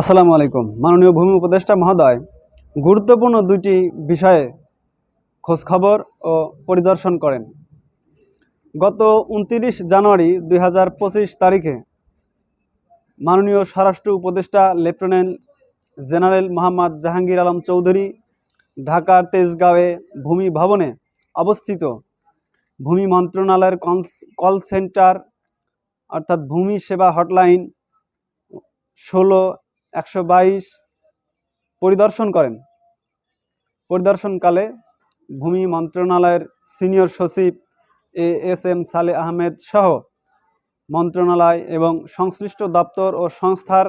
আসসালামু আলাইকুম। মাননীয় ভূমি উপদেষ্টা মহোদয়, গুরুত্বপূর্ণ দুইটি বিষয়ে খোঁজখবর ও পরিদর্শন করেন। গত উনতিরিশ জানুয়ারি দু হাজার পঁচিশ তারিখে মাননীয় স্বরাষ্ট্র উপদেষ্টা লেফটেন্যান্ট জেনারেল মোহাম্মদ জাহাঙ্গীর আলম চৌধুরী ঢাকার তেজগাঁওয়ে ভূমি ভবনে অবস্থিত ভূমি মন্ত্রণালয়ের কল সেন্টার অর্থাৎ ভূমি সেবা হটলাইন ষোলো একশো বাইশ পরিদর্শন করেন। পরিদর্শনকালে ভূমি মন্ত্রণালয়ের সিনিয়র সচিব এ এস এম সালে আহমেদ সহ মন্ত্রণালয় এবং সংশ্লিষ্ট দপ্তর ও সংস্থার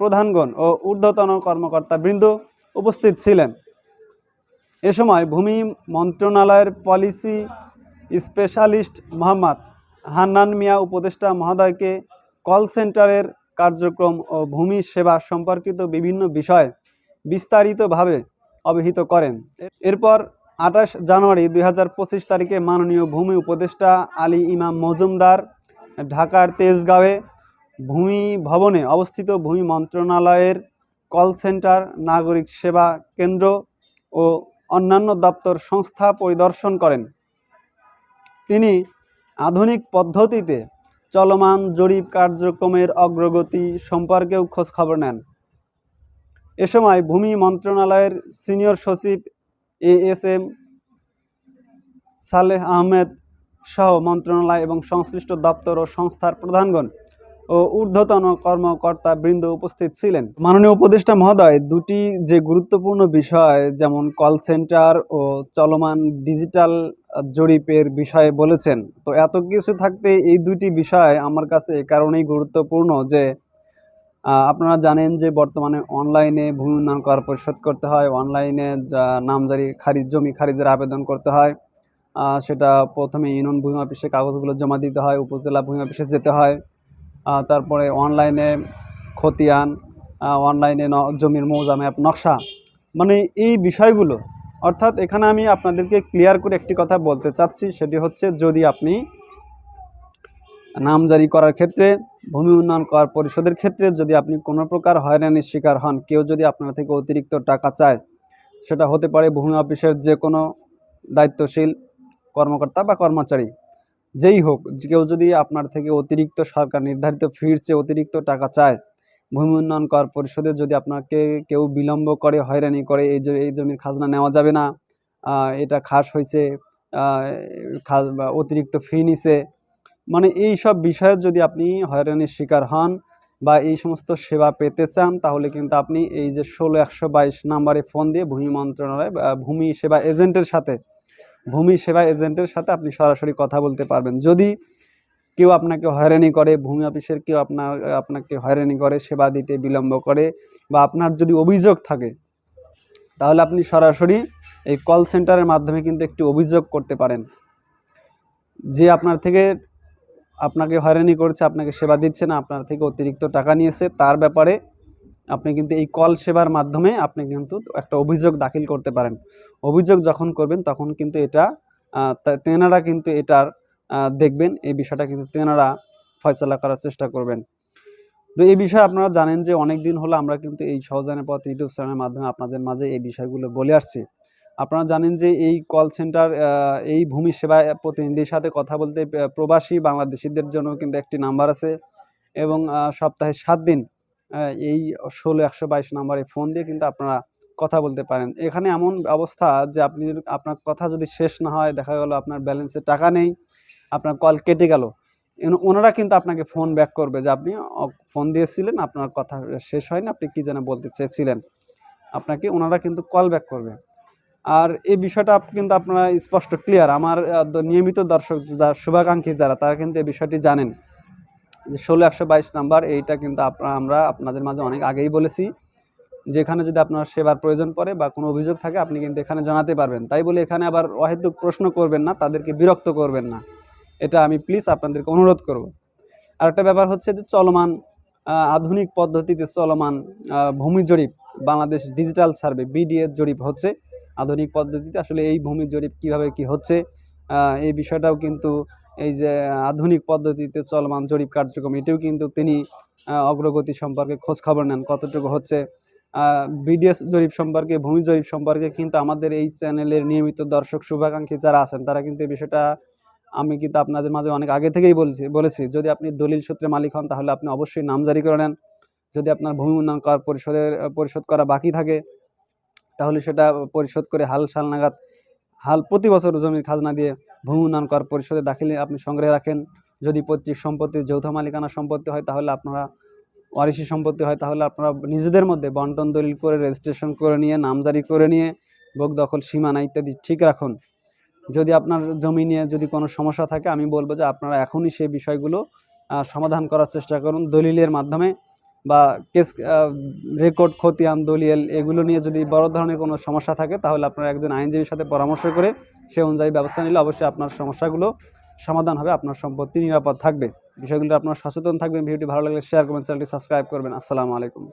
প্রধানগণ ও ঊর্ধ্বতন কর্মকর্তাবৃন্দ উপস্থিত ছিলেন। এ সময় ভূমি মন্ত্রণালয়ের পলিসি স্পেশালিস্ট মোহাম্মদ হান্নান মিয়া উপদেষ্টা মহোদয়কে কল সেন্টারের কার্যক্রম ও ভূমি সেবা সম্পর্কিত বিভিন্ন বিষয় বিস্তারিতভাবে অবহিত করেন। এরপর আঠাশ জানুয়ারি দু হাজার পঁচিশ তারিখে মাননীয় ভূমি উপদেষ্টা আলী ইমাম মজুমদার ঢাকার তেজগাঁওয়ে ভূমি ভবনে অবস্থিত ভূমি মন্ত্রণালয়ের কল সেন্টার, নাগরিক সেবা কেন্দ্র ও অন্যান্য দপ্তর সংস্থা পরিদর্শন করেন। তিনি আধুনিক পদ্ধতিতে চলমান জরিপ কার্যক্রমের অগ্রগতি সম্পর্কেও খোঁজখবর নেন। এ সময় ভূমি মন্ত্রণালয়ের সিনিয়র সচিব A S M Saleh Ahmed সহ মন্ত্রণালয় এবং সংশ্লিষ্ট দপ্তর ও সংস্থার প্রধানগণ ও ঊর্ধ্বতন কর্মকর্তা বৃন্দ উপস্থিত ছিলেন। মাননীয় উপদেষ্টা মহোদয়, দুটি যে গুরুত্বপূর্ণ বিষয়, যেমন কল সেন্টার ও চলমান ডিজিটাল জরিপের বিষয়ে বলেছেন। তো এত কিছু থাকতে এই দুটি বিষয় আমার কাছে এ কারণেই গুরুত্বপূর্ণ যে আপনারা জানেন যে বর্তমানে অনলাইনে ভূমি উন্নয়ন কর পরিশোধ করতে হয়, অনলাইনে নামজারি খারিজ, জমি খারিজের আবেদন করতে হয় সেটা প্রথমে ইউনিয়ন ভূমি অফিসে কাগজগুলো জমা দিতে হয়, উপজেলা ভূমি অফিসে যেতে হয়। তারপরে অনলাইনে খতিয়ান অনলাইনে জমির মৌজা ম্যাপ, নকশা। মানে এই বিষয়গুলো, অর্থাৎ এখানে আমি আপনাদেরকে ক্লিয়ার করে একটি কথা বলতে চাচ্ছি, সেটি হচ্ছে যদি আপনি নামজারি করার ক্ষেত্রে, ভূমি উন্নয়ন কর পরিশোধের ক্ষেত্রে যদি আপনি কোনো প্রকার হয়রানির শিকার হন, কেউ যদি আপনার থেকে অতিরিক্ত টাকা চায়, সেটা হতে পারে ভূমি অফিসের যে কোনো দায়িত্বশীল কর্মকর্তা বা কর্মচারী। যেই হোক, কেউ যদি আপনার থেকে অতিরিক্ত সরকার নির্ধারিত ফির চেয়ে অতিরিক্ত টাকা চায়, ভূমি উন্নয়ন কর পরিশোধে যদি আপনাকে কেউ বিলম্ব করে, হয়রানি করে, এই এই জমির খাজনা নেওয়া যাবে না এটা খাস হয়েছে অতিরিক্ত ফি নিছে মানে এই সব বিষয়ে যদি আপনি হয়রানির শিকার হন বা এই সমস্ত সেবা পেতে চান, তাহলে কিন্তু আপনি এই যে ষোলো, একশো বাইশ নাম্বারে ফোন দিয়ে ভূমি মন্ত্রণালয় ভূমি সেবা এজেন্টের সাথে ভূমি সেবা এজেন্টের সাথে আপনি সরাসরি কথা বলতে পারবেন। যদি কেউ আপনাকে হয়রানি করে, ভূমি অফিসের কেউ আপনার, আপনাকে হয়রানি করে, সেবা দিতে বিলম্ব করে বা আপনার যদি অভিযোগ থাকে, তাহলে আপনি সরাসরি এই কল সেন্টারের মাধ্যমে কিন্তু একটি অভিযোগ করতে পারেন। যে আপনার থেকে আপনাকে হয়রানি করছে, আপনাকে সেবা দিচ্ছে না, আপনার থেকে অতিরিক্ত টাকা নিয়েছে, তার ব্যাপারে আপনি কিন্তু এই কল সেবার মাধ্যমে আপনি কিন্তু একটা অভিযোগ দাখিল করতে পারেন। অভিযোগ যখন করবেন, তখন কিন্তু এটা তেনারা কিন্তু এটার দেখবেন, এই বিষয়টা কিন্তু তেনারা ফয়সলা করার চেষ্টা করবেন। তো এই বিষয়ে আপনারা জানেন যে অনেক দিন হলো আমরা কিন্তু এই সহজানের পথ ইউটিউব চ্যানেলের মাধ্যমে আপনাদের মাঝে এই বিষয়গুলো বলে আসছি। আপনারা জানেন যে এই কল সেন্টার এই ভূমি সেবা প্রতিনিধির সাথে কথা বলতে প্রবাসী বাংলাদেশিদের জন্য কিন্তু একটি নাম্বার আছে এবং সপ্তাহে সাত দিন এই ষোলো, একশো বাইশ নাম্বারে ফোন দিয়ে কিন্তু আপনারা কথা বলতে পারেন। এখানে এমন অবস্থা যে আপনি আপনার কথা যদি শেষ না হয়, দেখা গেল আপনার ব্যালেন্সে টাকা নেই, আপনার কল কেটে গেল ওনারা কিন্তু আপনাকে ফোন ব্যাক করবে যে আপনি ফোন দিয়েছিলেন, আপনার কথা শেষ হয়নি, আপনি কী যেন বলতে চেয়েছিলেন। আপনাকে ওনারা কিন্তু কল ব্যাক করবে। আর এই বিষয়টা কিন্তু আপনারা স্পষ্ট ক্লিয়ার আমার নিয়মিত দর্শক যারা, শুভাকাঙ্ক্ষী যারা, তারা কিন্তু এই বিষয়টি জানেন। ষোলো একশো বাইশ নাম্বার, এইটা কিন্তু আপনারা আমরা আপনাদের মাঝে অনেক আগেই বলেছি। যেখানে যদি আপনার সেবার প্রয়োজন পড়ে বা কোনো অভিযোগ থাকে, আপনি কিন্তু এখানে জানাতে পারবেন। তাই বলে এখানে আবার অহেতুক প্রশ্ন করবেন না, তাদেরকে বিরক্ত করবেন না। এটা আমি প্লিজ আপনাদেরকে অনুরোধ করব। আর একটা ব্যাপার হচ্ছে যে চলমান আধুনিক পদ্ধতিতে চলমান ভূমি জরিপ, বাংলাদেশ ডিজিটাল সার্ভে, বিডিএ জরিপ হচ্ছে। আধুনিক পদ্ধতিতে আসলে এই ভূমি জরিপ কীভাবে কি হচ্ছে এই বিষয়টাও কিন্তু এই যে আধুনিক পদ্ধতিতে চলমান জরিপ কার্যক্রম, এটিও কিন্তু তিনি অগ্রগতি সম্পর্কে খোঁজ খবর নেন কতটুকু হচ্ছে। বিডিএস জরিপ সম্পর্কে, ভূমি জরিপ সম্পর্কে কিন্তু আমাদের এই চ্যানেলের নিয়মিত দর্শক শুভাকাঙ্ক্ষী যারা আছেন, তারা কিন্তু এই বিষয়টা আমি কিন্তু আপনাদের মাঝে অনেক আগে থেকেই বলছি, বলেছি। যদি আপনি দলিল সূত্রে মালিক হন, তাহলে আপনি অবশ্যই নামজারি করে নেন। যদি আপনার ভূমি উন্নয়ন কর পরিশোধের পরিশোধ করা বাকি থাকে, তাহলে সেটা পরিশোধ করে হাল সাল নাগাদ হাল প্রতি বছর জমির খাজনা দিয়ে ভূমি উন্নয়ন কর পরিশোধে দাখিলে আপনি সংগ্রহে রাখেন। যদি পৈতৃক সম্পত্তি, যৌথ মালিকানা সম্পত্তি হয়, তাহলে আপনারা ওয়ারিশি সম্পত্তি হয়, তাহলে আপনারা নিজেদের মধ্যে বন্টন দলিল করে, রেজিস্ট্রেশন করে নিয়ে নামজারি করে নিয়ে, ভোগ দখল, সীমানা ইত্যাদি ঠিক রাখুন। যদি আপনার জমি নিয়ে যদি কোনো সমস্যা থাকে, আমি বলব যে আপনারা এখনই সেই বিষয়গুলো সমাধান করার চেষ্টা করুন। দলিলের মাধ্যমে বা কেস রেকর্ড, খতিয়ান, দলিল এগুলো নিয়ে যদি বড় ধরনের কোনো সমস্যা থাকে, তাহলে আপনারা একজন আইনজীবীর সাথে পরামর্শ করে সে অনুযায়ী ব্যবস্থা নিলে অবশ্যই আপনার সমস্যাগুলো সমাধান হবে, আপনার সম্পত্তি নিরাপদ থাকবে। বিষয়গুলো আপনার সচেতন থাকবেন, ভিডিওটি ভালো লাগলে শেয়ার করবেন চ্যানেলটি সাবস্ক্রাইব করবেন। আসসালামু আলাইকুম।